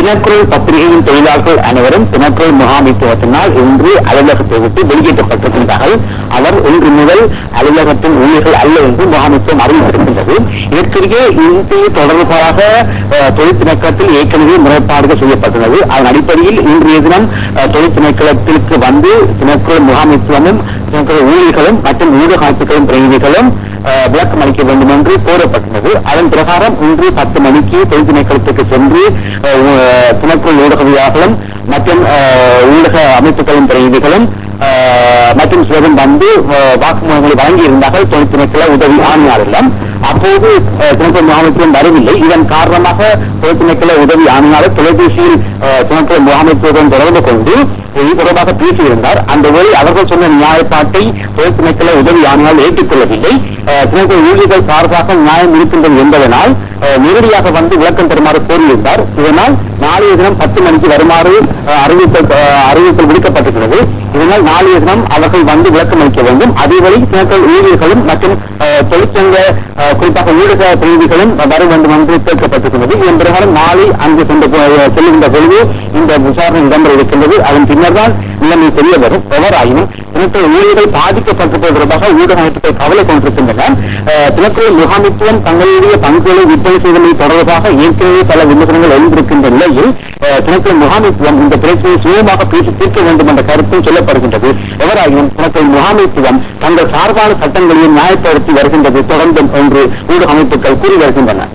தினக்குரல் பத்திரிகையின் தொழிலாளர்கள் அனைவரும் தினக்குரல் முகாமைத்துவத்தினால் இன்று அலுவலகத்தை விட்டு வெளியேற்றப்பட்டிருக்கின்றார்கள் அவர் இன்று முதல் அலுவலகத்தின் ஊழியர்கள் அல்ல என்று முகாமைத்துவம் அறிவித்திருக்கின்றது. இதற்கிடையே இன்று தொடர்பாக தொழில் திணக்கத்தில் ஏற்கனவே முறைப்பாடுகள் செய்யப்பட்டுள்ளது. அதன் அடிப்படையில் இன்றைய தினம் தொழில் திணைக்களத்திற்கு வந்து தினக்குரல் முகாமைத்துவமும் தினக்குரல் ஊழியர்களும் மற்றும் ஊடக அமைப்புகளின் பிரதிநிதிகளும் விளக்கம் அளிக்க வேண்டும் என்று கோரப்பட்டுள்ளது அதன் பிரகாரம் இன்று பத்து மணிக்கு தொழில் திணைக்களத்துக்கு சென்று துணைக்குள் ஊ- ஊடகவியாளர்களும் மற்றும் ஊடக அமைப்புகளின் பிரதிநிதிகளும் மற்றும் சிலரும் வந்து வாக்குமூலங்களை வழங்கியிருந்தார்கள் தொழில் திணைக்கள உதவி ஆணையாளரிடம். அப்போது அஹ், முகாமைத்துவம் வரவில்லை. இதன் காரணமாக தொழில் உதவி ஆணையாளர் தொலைபேசியில் அஹ், முகாமைத்துவம் முகாமைத்துவத்துடன் தொடர்பு கொண்டு இது தொடர்பாக பேசியிருந்தார். அந்த வேளை அவர்கள் சொன்ன நியாயப்பாட்டை தொழில் உதவி ஆணையால் ஏற்றுக்கொள்ளவில்லை. அஹ், ஊழியர்கள் சார்பாக நியாயம் இருக்கின்றது என்பதனால் நேரடியாக வந்து விளக்கம் தருமாறு கோரியிருந்தார். இதனால் நாளைய தினம் பத்து மணிக்கு வருமாறு அறிவித்தல் அறிவித்தல் விடுக்கப்பட்டிருக்கிறது. ஆனால் நாளைய தினம் அவர்கள் வந்து விளக்கம் அளிக்க வேண்டும். அதேவரை தினக்குரல் ஊழியர்களும் மற்றும் தொழிற்சங்க குறிப்பாக ஊடக பிரதிநிதிகளும் வர வேண்டும் என்று கேட்கப்பட்டிருக்கிறது. இதன் பிரகாரம் நாளை அங்கு சென்று போ- செல்லுகின்ற பொழுது இந்த விசாரணை இடம்பெற இருக்கின்றது. அதன் பின்னர் தான் நிலைமை தெரிய வரும். எவராயினும் தினத்தல் ஊழியர்கள் பாதிக்கப்பட்டிருப்பது தொடர்பாக ஊடக அமைப்புகள் கவலை கொண்டிருக்கின்றன. அஹ், முகாமித்துவம் தங்களுடைய பங்குகளை விற்பனை செய்தமை தொடர்பாக ஏற்கனவே பல விமர்சனங்கள் எழுந்திருக்கின்ற நிலையில் அஹ், முகாமித்துவம் இந்த பிரச்சனையை சுயமாக பேசி தீர்க்க வேண்டும் என்ற கருத்தும் சொல்லப்படுகின்றது. எவராயினும் தினக்குரல் முகாமித்துவம் தங்கள் சார்பான சட்டங்களையும் நியாயப்படுத்தி வருகின்றது தொடர்ந்தும் என்று ஊடக அமைப்புகள் கூறி வருகின்றன.